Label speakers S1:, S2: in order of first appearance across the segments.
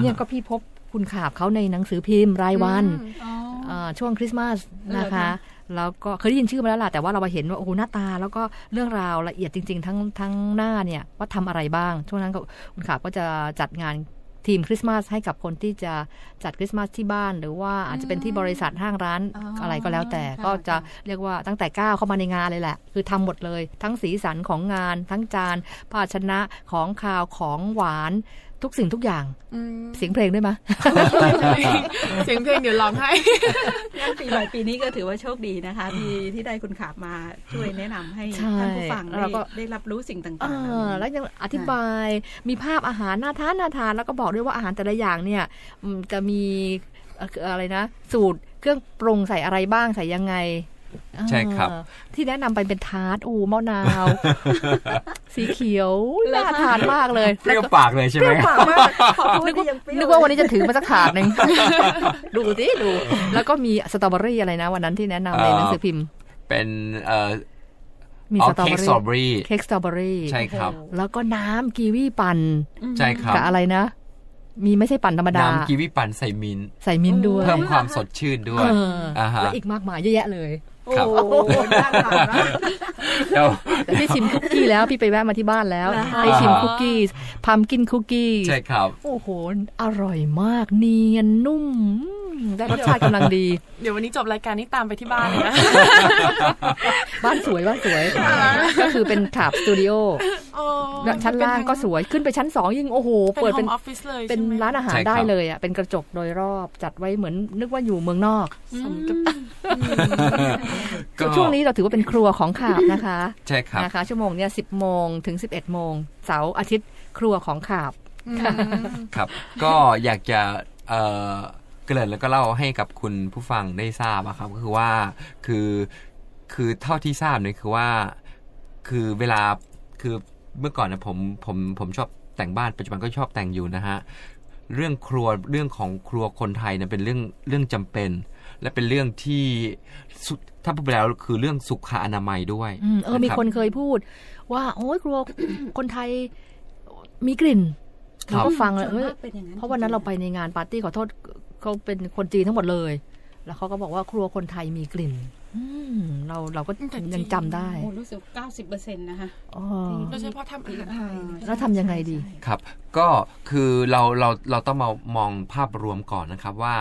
S1: เนี่ยก็พี่พบคุณขาบเขาในหนังสือพิมพ์รายวัน
S2: อ๋อ
S1: อ่าช่วงคริสต์มาสนะคะ
S2: เหรอคะ
S1: แล้วก็เคยได้ยินชื่อมาแล้วล่ะ แต่ว่าเรามาเห็นว่าโอ้โหหน้าตา แล้วก็เรื่องราวละเอียดจริง ๆ ทั้งทั้งหน้าเนี่ยว่าทำอะไรบ้าง ช่วงนั้นก็คุณขาบก็จะจัดงานทีมคริสต์มาสให้กับคนที่จะจัดคริสต์มาสที่บ้าน หรือว่าอาจจะเป็นที่บริษัทห้างร้าน
S2: อ๋ออ
S1: อะไรก็แล้วแต่
S2: ค่ะ
S1: ก็จะ
S2: ค่ะ
S1: เรียกว่าตั้งแต่ก้าวเข้ามาในงานเลยแหละ คือทำหมดเลย ทั้งสีสันของงาน ทั้งจานภาชนะของคาวของหวาน ทุกสิ่งทุกอย่าง
S2: อืม
S1: เสียงเพลงด้วยไหม
S2: เสียงเพลงเดี๋ยวร้องให้
S3: งั้นปีใหม่ปีนี้ก็ถือว่าโชคดีนะคะ ที่ที่ได้คุณขาบมาช่วยแนะนำให้
S1: ใช่
S3: ท่านผู้ฟัง
S1: แล้ว
S3: ได้
S1: เราก็
S3: ได้รับรู้สิ่งต่างๆ
S1: เอ
S3: เหล่า
S1: อ
S3: นี้
S1: แล้วยังอธิบายมีภาพอาหารน่าทานน่าทานแล้วก็บอกด้วยว่าอาหารแต่ละอย่างเนี่ยอืมจะมีเอ่ออะไรนะ สูตรเครื่องปรุงใส่อะไรบ้างใส่ยังไง
S4: ใช่ครับ
S1: เออที่แนะนำไปเป็นทาร์ตอูมะนาว สีเขียว
S2: เหรอ
S1: น่า
S2: คะ
S1: ทานมากเลย
S4: เปรี้ยวปากเลยใช่ไหม
S1: ปากมาก
S3: ขอพูด
S1: นึกว่า
S3: ยังเปรี้ยว
S1: นึกว่าวันนี้จะถือมาสักถาดหนึ่งดูสิดู แล้วก็มีสตรอเบอรี่อะไรนะ วันนั้นที่แนะนำในหนังสือพิมพ์
S4: เป็นเอ่อ
S1: มี
S4: อ๋อ
S1: สตรอ
S4: เค้
S1: เบ
S4: ก
S1: อ
S4: สตรอเบอ
S1: รี่
S4: รี่
S1: เค้กสตรอเบอรี่
S4: ใช่ครับ
S1: แล้วก็น้ำกีวีปั่น
S4: ใช่ครับ
S1: กับอะไรนะ มีไม่ใช่ปั่นธรรมดา
S4: น้ำกีวีปั่นใส่มินท์
S1: ใส่มิ้นท์ด้วย
S4: เพิ่มความสดชื่นด้วย
S1: เออ
S4: อ่าฮะ
S1: และอีกมากมายเยอะแยะเลย
S3: โอ้
S4: ครับ
S3: โหน่าทานมาก
S4: เดี๋ยว
S1: แต่พี่ชิมคุกกี้แล้วพี่ไปแวะมาที่บ้านแล้ว
S3: นะคะ
S1: ไปชิมคุกกี้พัมกินคุกกี้
S4: ใช่ครับ
S1: โอ้โห อร่อยมากเนียนนุ่มได้รสชาติกำลังดี
S2: เดี๋ยววันนี้จบรายการนี้ตามไปที่บ้านเลยนะ
S1: บ้านสวยบ้านสวย ก็คือเป็นถาบสตูดิโอ
S2: โอ้
S1: แล้วชั้นล่างก็สวยขึ้นไปชั้นสองยิ่งโอ้โห
S2: เปิ
S1: เปิ
S2: ด
S1: ด
S2: เป็
S1: เป็นน
S2: ออฟฟิศเลย
S1: เป็น
S2: ใช่ไหม
S1: ร้านอาหาร
S4: ใช่ครับ
S1: ได้เลยอะเป็นกระจกโดยรอบจัดไว้เหมือนนึกว่าอยู่เมืองนอก
S2: สมกับ
S4: ก็
S1: ช่วงนี้เราถือว่าเป็นครัวของขาบนะคะ
S4: ใช่ครับ
S1: นะคะ ชั่วโมงเนี่ยสิบโมงถึงสิบเอ็ดโมงเสาร์อาทิตย์ครัวของขาบ
S2: อืม
S4: ครับ ก็อยากจะ เอ่อเกริ่นแล้วก็เล่าให้กับคุณผู้ฟังได้ทราบอะครับก็คือว่าคือคือเท่าที่ทราบเนี่ยคือว่า คือเวลาคือเมื่อก่อนนะผมผมผมชอบแต่งบ้านปัจจุบันก็ชอบแต่งอยู่นะฮะเรื่องครัวเรื่องของครัวคนไทยเนี่ยเป็นเรื่องเรื่องจำเป็น และเป็นเรื่องที่สุถ้าพูดไปแล้วคือเรื่องสุขอนามัยด้วย
S1: อืมเออมีะ
S4: รับ
S1: คนเคยพูด ว่าโอ้ยครัวคนไทยมีกลิ่น
S4: ครั
S1: เรา
S4: บ
S1: ก็ฟังเลย
S3: ส่วน
S1: เอ้ย
S3: มากเป็นอย่างนั้น
S1: เพราะวันนั้นเราไปในงานปาร์ตี้ขอโทษ เขาเป็นคนจีนทั้งหมดเลย แล้วเขาก็บอกว่าครัวคนไทยมีกลิ่นอืมเราเราก็
S2: แต่จริง
S1: ยังจำได้
S3: โอ้รู้สึก 90เปอร์เซ็นต์นะคะ
S1: อ๋อ
S2: โดยเฉพาะทำอาหารไทย
S1: แล้วทำยังไงดี
S4: ครับ ก็คือเราเราเราต้องมามองภาพรวมก่อนนะครับว่า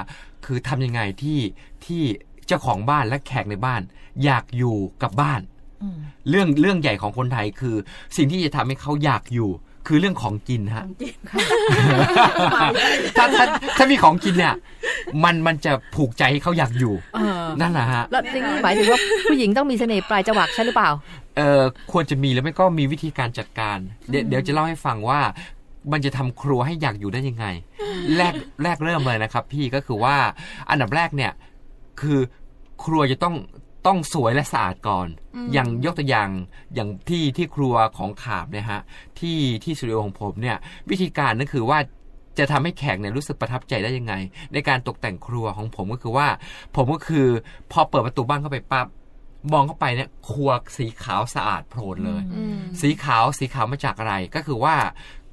S4: คือทำยังไงที่ที่เจ้าของบ้านและแขกในบ้าน อยากอยู่กับบ้าน
S1: อืม
S4: เรื่องเรื่องใหญ่ของคนไทยคือ สิ่งที่จะทำให้เขาอยากอยู่ คือเรื่องของกินฮะถ้าถ้าถ้ามีของกินเนี่ย มันมันจะผูกใจให้เขาอยากอยู่
S1: เออ
S4: นั่นแหละฮะ
S1: แล้วนี่หมายถึงว่าผู้หญิงต้องมีเสน่ห์ปลายจวักใช่หรือเปล่า
S4: เออควรจะมีแล้วไม่ก็มีวิธีการจัดการ เดี๋ยวเดี๋ยวจะเล่าให้ฟังว่ามันจะทำครัวให้อยากอยู่ได้ยังไง แรกแรกเริ่มเลยนะครับ พี่ก็คือว่าอันดับแรกเนี่ย คือครัวจะต้อง ต้องสวยและสะอาดก่อน
S2: อืม
S4: อย่างยกตัวอย่างอย่างที่ที่ครัวของขาบเนี่ยฮะที่ที่สตูดิโอของผมเนี่ยวิธีการนั่นคือว่าจะทำให้แขกเนี่ยรู้สึกประทับใจได้ยังไง ในการตกแต่งครัวของผมก็คือว่า ผมก็คือพอเปิดประตูบ้านเข้าไปปั๊บมองเข้าไปเนี่ยครัวสีขาวสะอาดโพลนเลย
S2: อืม
S4: สีขาวสีขาวมาจากอะไรก็คือว่า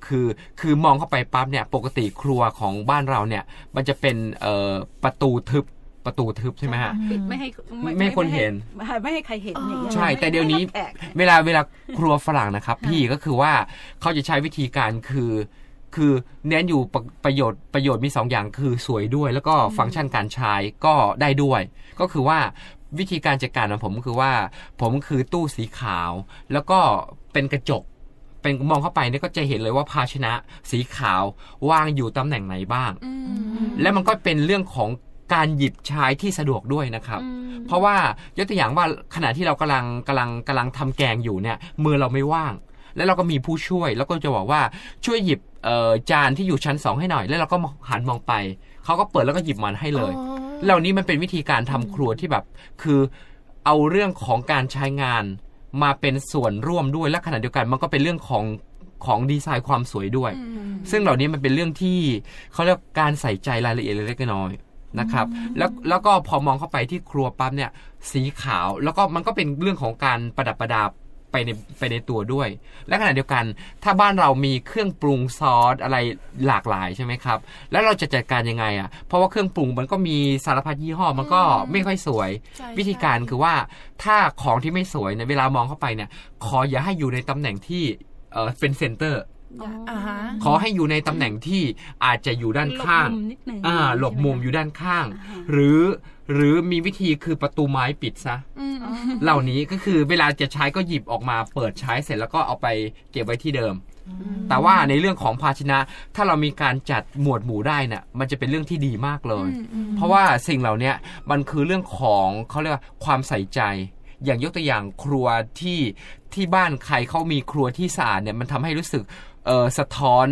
S4: คือคือมองเข้าไปปั๊บเนี่ยปกติครัวของบ้านเราเนี่ยมันจะเป็นเอ่อประตูทึบ ประตูทึบใช่ไหมฮะ
S3: ปิดไม่ให้
S4: ไม่ให้คนเห็น
S3: ไม่ให้ไม่ให้ใครเห็นอย่างเงี้ย
S4: ใช่ แต่เดี๋ยวนี้
S3: ไม่ให้รับแขก
S4: เวลาเวลาครัวฝรั่งนะครับ พี่ก็คือว่าเขาจะใช้วิธีการคือ คือเน้นอยู่ประประโยชน์ประโยชน์มีสองอย่างคือสวยด้วย แล้วก็ฟังก์ชันการใช้ก็ได้ด้วย ก็คือว่าวิธีการจัดการของผมก็คือว่า ผมคือตู้สีขาว แล้วก็เป็นกระจกเป็นมองเข้าไปเนี่ยก็จะเห็นเลยว่าภาชนะสีขาววางอยู่ตำแหน่งไหนบ้าง
S2: อืม
S4: และมันก็เป็นเรื่องของ การหยิบใช้ที่สะดวกด้วยนะครับ
S2: อืม
S4: เพราะว่ายกตัวอย่างว่าขณะที่เรากำลังกำลังกำลังทำแกงอยู่เนี่ยมือเราไม่ว่าง แล้วเราก็มีผู้ช่วย แล้วก็จะบอกว่าช่วยหยิบเอ่อจานที่อยู่ชั้นสองให้หน่อย แล้วเราก็หันมองไปเขาก็เปิดแล้วก็หยิบมันให้เลย เหล่านี้มันเป็นวิธีการทำครัวที่แบบ คือเอาเรื่องของการใช้งานมาเป็นส่วนร่วมด้วยและขณะเดียวกันมันก็เป็นเรื่องของของดีไซน์ความสวยด้วย
S2: อืม
S4: ซึ่งเหล่านี้มันเป็นเรื่องที่เขาเรียกการใส่ใจรายละเอียดเล็กๆน้อยๆ นะครับแล้วแล้วก็พอมองเข้าไปที่ครัวปั๊บเนี่ยสีขาวแล้วก็มันก็เป็นเรื่องของการประดับประดาไปไปในไปในตัวด้วย และขณะเดียวกัน ถ้าบ้านเรามีเครื่องปรุงซอสอะไรหลากหลายใช่ไหมครับ แล้วเราจะจัดการยังไงอะ เพราะว่าเครื่องปรุงมันก็มีสารพัดยี่ห้อมันก็ไม่ค่อยสวย
S2: ใช่
S4: วิธีการคือว่าถ้าของที่ไม่สวยเนี่ยเวลามองเข้าไปเนี่ย ขออย่าให้อยู่ในตำแหน่งที่เออเป็นเซนเตอร์
S2: อย่าอ่าฮะ
S4: ขอให้อยู่ในตำแหน่งที่อาจจะอยู่ด้านข้าง
S3: หลบมุมนิดนึง
S4: อ่าหลบมุมอยู่ด้านข้าง
S3: อ่า
S4: หรือหรือมีวิธีคือประตูไม้ปิดซะ
S2: อืม
S4: เหล่านี้ก็คือเวลาจะใช้ก็หยิบออกมาเปิดใช้เสร็จแล้วก็เอาไปเก็บไว้ที่เดิม แต่ว่าในเรื่องของภาชนะ ถ้าเรามีการจัดหมวดหมู่ได้เนี่ยมันจะเป็นเรื่องที่ดีมากเลย เพราะว่าสิ่งเหล่านี้มันคือเรื่องของเขาเรียกว่าความใส่ใจอย่างยกตัวอย่างครัวที่ที่บ้านใครเขามีครัวที่สะอาดเนี่ยมันทำให้รู้สึกเออ สะท้อน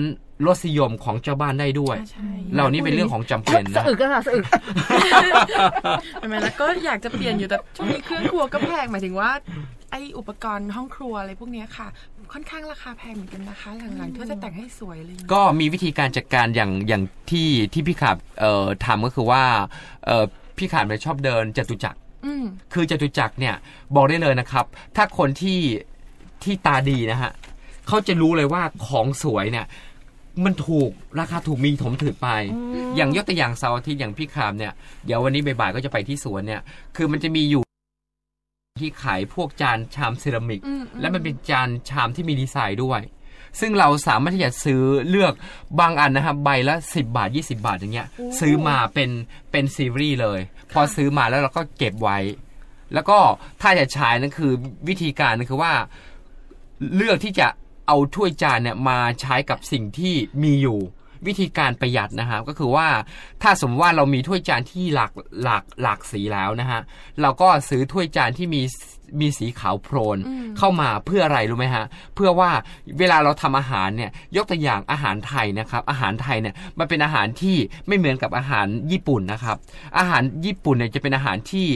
S4: รสนิยมของเจ้าบ้านได้ด้วย
S2: ใช่
S4: เหล่านี้เป็นเรื่องของจำเป็น
S1: สะ
S4: นะ
S1: อึกก็ค่ะสะอึก
S2: ใช่ไหมแล้วก็อยากจะเปลี่ยนอยู่แต่ช่วงนี้เครื่องครัวก็แพงหมายถึงว่าไออุปกรณ์ห้องครัวอะไรพวกเนี้ยค่ะ ค่อนข้างราคาแพงเหมือนกันนะคะหลังๆที่จะแต่งให้สวยอะไรอย่างเงี้ย
S4: ก็มีวิธีการจัดการอย่างอย่างที่ที่พี่ขาบเอ่อทำก็คือว่าเอ่อพี่ขาบเนี่ยชอบเดินจตุจักร
S2: อืม
S4: คือจตุจักรเนี่ยบอกได้เลยนะครับ ถ้าคนที่ที่ตาดีนะฮะ เขาจะรู้เลยว่าของสวยเนี่ย มันถูกราคาถูกมีถมถือไป อย่างยกตัวอย่างเสาร์อาทิตย์อย่างพี่ขามเนี่ยเดี๋ยววันนี้บ่ายๆก็จะไปที่สวนเนี่ย คือมันจะมีอยู่ที่ขายพวกจานชามเซรามิก
S2: อืมอืม
S4: และมันเป็นจานชามที่มีดีไซน์ด้วย ซึ่งเราสามารถที่จะซื้อเลือกบางอันนะครับใบละ 10 บาท 20 บาทอย่างเงี้ย ซื้อมาเป็นเป็นซีรีส์เลย พอซื้อมาแล้วเราก็เก็บไว้ แล้วก็ถ้าจะใช้นั่นคือวิธีการนั่นคือว่า เลือกที่จะ เอาถ้วยจานเนี่ยมาใช้กับสิ่งที่มีอยู่วิธีการประหยัดนะครับก็คือว่าถ้าสมมติว่าเรามีถ้วยจานที่หลากหลากหลากสีแล้วนะฮะเราก็ซื้อถ้วยจานที่มีมีสีขาวโพลน
S2: อืม
S4: เข้ามาเพื่ออะไรรู้ไหมฮะเพื่อว่าเวลาเราทำอาหารเนี่ยยกตัวอย่างอาหารไทยนะครับ อาหารไทยเนี่ยมันเป็นอาหารที่ไม่เหมือนกับอาหารญี่ปุ่นนะครับ อาหารญี่ปุ่นเนี่ยจะเป็นอาหารที่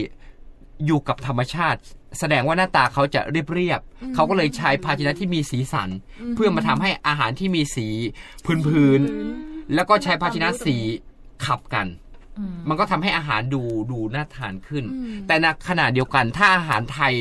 S4: อยู่กับธรรมชาติ แสดงว่าหน้าตาเขาจะเรียบๆเขาก็เลยใช้ภาชนะที่มีสีสัน เพื่อมาทำให้อาหารที่มีสีพื้นๆแล้วก็ใช้ภาชนะสีขับกัน มันก็ทำให้อาหารดูดูน่าทานขึ้น
S2: อืม
S4: แต่ในขณะเดียวกันถ้าอาหารไทย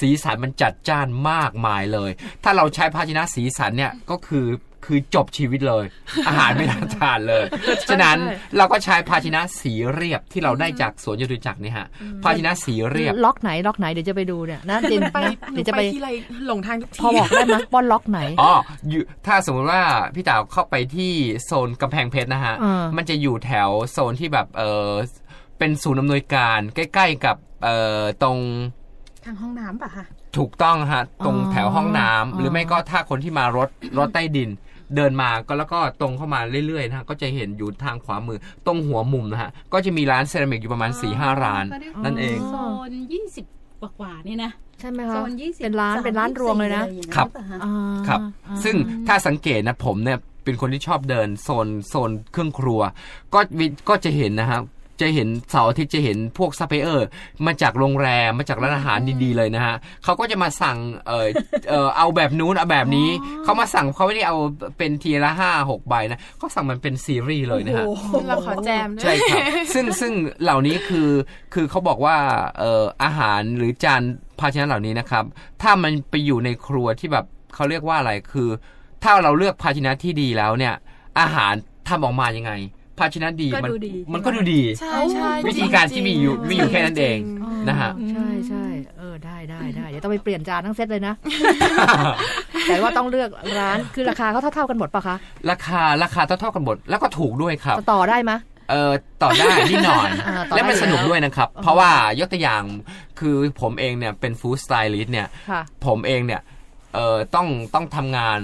S4: สีสันมันจัดจ้านมากมายเลย ถ้าเราใช้ภาชนะสีสันเนี่ยก็คือ คือจบชีวิตเลย อาหารไม่น่าทานเลย ฉะนั้นเราก็ใช้ภาชนะสีเรียบที่เราได้จากสวนจตุจักรเนี่ยฮะ ภาชนะสีเรียบ
S1: ล็อกไหนล็อกไหนเดี๋ยวจะไปดูเนี่ยนะเจน
S2: ไป
S1: นะ
S2: หนู
S1: เดี๋ยวจะ
S2: ไป
S1: ไป
S2: ที่ไรหลงทางทุกที
S1: พอบอกได้ไหมว่าล็อกไหน
S4: อ๋ออยู่ถ้าสมมติว่าพี่ต๋าวเข้าไปที่โซนกำแพงเพชรนะฮะ
S1: อ่ามั
S4: มันจะอยู่แถวโซนที่แบบเออเป็นศูนย์อำนวยการใกล้ ๆกับเอ่อตรง
S3: ทางห้องน้ำป่ะคะ
S4: ถูกต้องฮะ ตรง
S1: อ๋อ
S4: แถวห้องน้ำ
S1: อ๋อ
S4: หรือไม่ก็ถ้าคนที่มารถรถใต้ดิน เดินมาก็แล้วก็ตรงเข้ามาเรื่อยๆนะฮะก็จะเห็นอยู่ทางขวามือตรงหัวมุมนะฮะก็จะมีร้านเซรามิกอยู่ประมาณ4ี่ห้าร้าน นั่นเอง
S3: โซนยี่สิบกว่าๆนี่นะ
S1: ใช่ไหม
S3: โซ
S1: คะ
S3: นยี่สิบ
S1: เป็นร้านเป็นร้านรวงเลยนะ
S4: ครับ
S1: อ่า
S4: ครับ
S1: อ่า
S4: ซึ่งถ้าสังเกตนะผมเนี่ยเป็นคนที่ชอบเดินโซนโซนเครื่องครัว ก็วิก็จะเห็นนะครับ จะเห็นเสาร์อาทิตย์จะเห็นพวกซัพพลายเออร์มาจากโรงแรมมาจากร้านอาหารดีๆเลยนะฮะเขาก็จะมาสั่งเออเออเอาแบบนู้นเอาแบบนี้เขามาสั่งเขาไม่ได้เอาเป็นทีละห้าหกใบนะเขาสั่งมันเป็นซีรีส์เลยนะฮะ
S2: เราขอแจมด้วย
S4: ใช่ครับซึ่งซึ่งเหล่านี้คือคือเขาบอกว่าเอ่ออาหารหรือจานภาชนะเหล่านี้นะครับ ถ้ามันไปอยู่ในครัวที่แบบเขาเรียกว่าอะไรคือ ถ้าเราเลือกภาชนะที่ดีแล้วเนี่ย อาหารทำออกมายังไง ภาชนะดี
S3: ก็
S4: มัน
S3: ดูดี
S4: มันก็ดูดี
S2: ใช่ใช่
S4: วิธีการที่มีอยู่มีอยู่แค่นั้นเอง
S2: จริ
S4: นะฮะ
S1: ใช่ใช่เออได้ได้ได้เดี๋ยวต้องไปเปลี่ยนจานทั้งเซตเลยนะ แต่ว่าต้องเลือกร้านคือราคาเขาเท่าๆกันหมดปะคะ
S4: ราคาราคาเท่าๆกันหมดแล้วก็ถูกด้วยครับ
S1: จะต่อได้ไหมย
S4: เออต่อได้นิดหน่อย
S1: อ่าต่อได้
S4: และมัน
S1: อยู่
S4: สนุก
S1: แล้ว
S4: ด้วยนะครับ เพราะว่ายกตัวอย่างคือผมเองเนี่ยเป็นฟู้ดสไตลิสต์เนี่ย
S1: ค่ะ
S4: ผมเองเนี่ยเอ่อต้องต้องทำงาน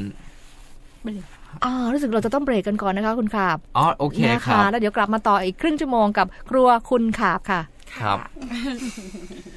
S1: อ่ารู้สึกเราจะต้องเบรกกันก่อนนะคะคุณขาบ
S4: อ๋อโอเค
S1: นะ
S4: ครั
S1: คะ
S4: บ
S1: แล้วเดี๋ยวกลับมาต่ออีกครึ่งชั่วโมงกับครัวคุณขาบค่ะ
S4: ครับ
S2: ค่ะ